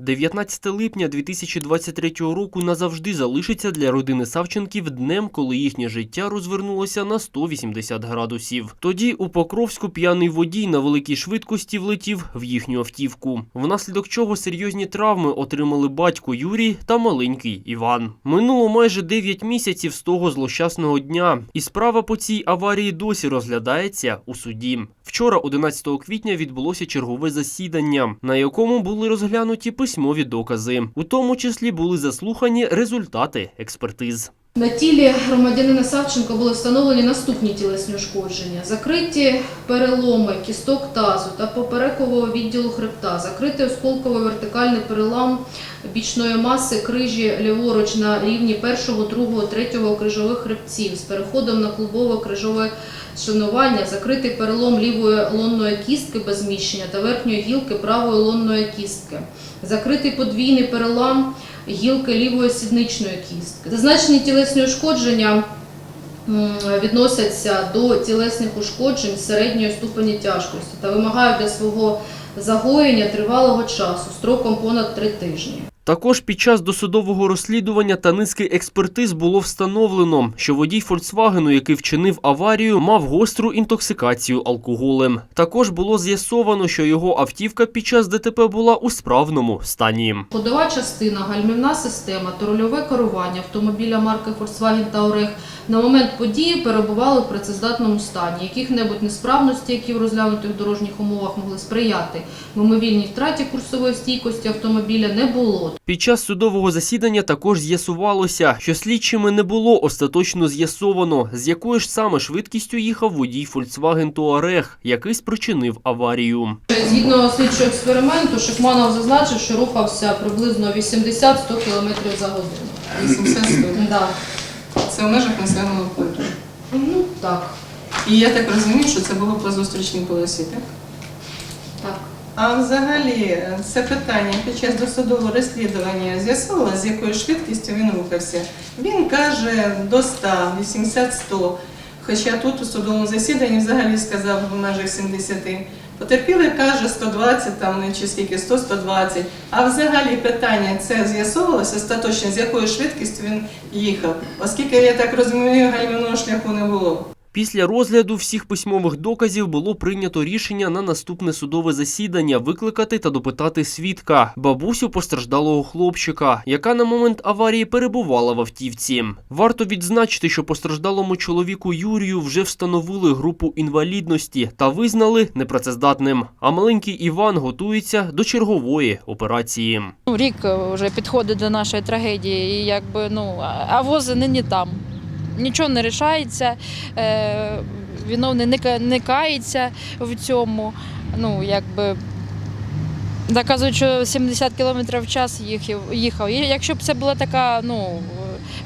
19 липня 2023 року назавжди залишиться для родини Савченків днем, коли їхнє життя розвернулося на 180 градусів. Тоді у Покровську п'яний водій на великій швидкості влетів в їхню автівку, внаслідок чого серйозні травми отримали батько Юрій та маленький Іван. Минуло майже 9 місяців з того злощасного дня, і справа по цій аварії досі розглядається у суді. Вчора, 11 квітня, відбулося чергове засідання, на якому були розглянуті письмові докази. У тому числі були заслухані результати експертиз. На тілі громадянина Савченка були встановлені наступні тілесні ушкодження: закриті переломи кісток тазу та поперекового відділу хребта, закритий осколково вертикальний перелам бічної маси крижі ліворуч на рівні першого, другого, третього крижових хребців. З переходом на клубово-крижове шанування, закритий перелом лівої лонної кістки без зміщення та верхньої гілки правої лонної кістки, закритий подвійний перелам гілки лівої сідничної кістки. Зазначені тілесні ушкодження відносяться до тілесних ушкоджень середньої ступені тяжкості та вимагають для свого загоєння тривалого часу строком понад три тижні. Також під час досудового розслідування та низки експертиз було встановлено, що водій Фольксвагену, який вчинив аварію, мав гостру інтоксикацію алкоголем. Також було з'ясовано, що його автівка під час ДТП була у справному стані. Ходова частина, гальмівна система та рульове керування автомобіля марки Volkswagen Touareg на момент події перебували в працездатному стані. Яких-небудь несправностей, які в розглянутих дорожніх умовах могли сприяти мимовільній втраті курсової стійкості автомобіля, не було. Під час судового засідання також з'ясувалося, що слідчими не було остаточно з'ясовано, з якою ж саме швидкістю їхав водій Volkswagen Touareg, який спричинив аварію. Згідно слідчого експерименту, Шикманов зазначив, що рухався приблизно 80-100 км за годину. 800 Да. Це в межах населеного пункту. Ну так, І я так розумію, що це було по зустрічній полосі, так? так. А взагалі це питання під час досудового розслідування з'ясувалося, з якою швидкістю він рухався. Він каже до 100, 80-100, хоча тут у судовому засіданні взагалі сказав в межах 70. Потерпілий каже 120 там не чи скільки 100-120. А взагалі питання це з'ясовувалося остаточно, з якою швидкістю він їхав, оскільки я так розумію, гальмівного шляху не було. Після розгляду всіх письмових доказів було прийнято рішення на наступне судове засідання викликати та допитати свідка бабусю постраждалого хлопчика, яка на момент аварії перебувала в автівці. Варто відзначити, що постраждалому чоловіку Юрію вже встановили групу інвалідності та визнали непрацездатним. А маленький Іван готується до чергової операції. Рік вже підходить до нашої трагедії, і якби ну а вози нині там. Нічого не рішається, е, виновний не, ка- не кається в цьому. Ну, якби доказують, що 70 км в час їхав. якщо б це була така ну,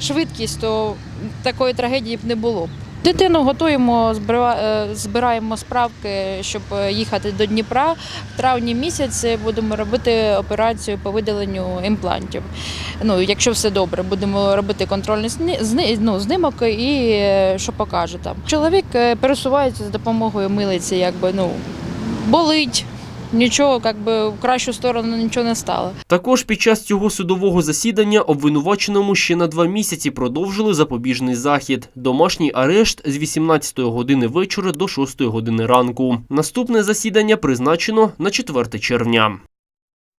швидкість, то такої трагедії б не було. Дитину готуємо, е, збираємо справки, щоб їхати до Дніпра. В травні місяці будемо робити операцію по видаленню імплантів. Ну, якщо все добре, будемо робити контрольний ну, знімок і е, що покаже там. Чоловік е, пересувається за допомогою милиці, якби ну болить. Нічого, якби в кращу сторону нічого не стало. Також під час цього судового засідання обвинуваченому ще на два місяці продовжили запобіжний захід – домашній арешт з 18 години вечора до 6 години ранку. Наступне засідання призначено на 4 червня.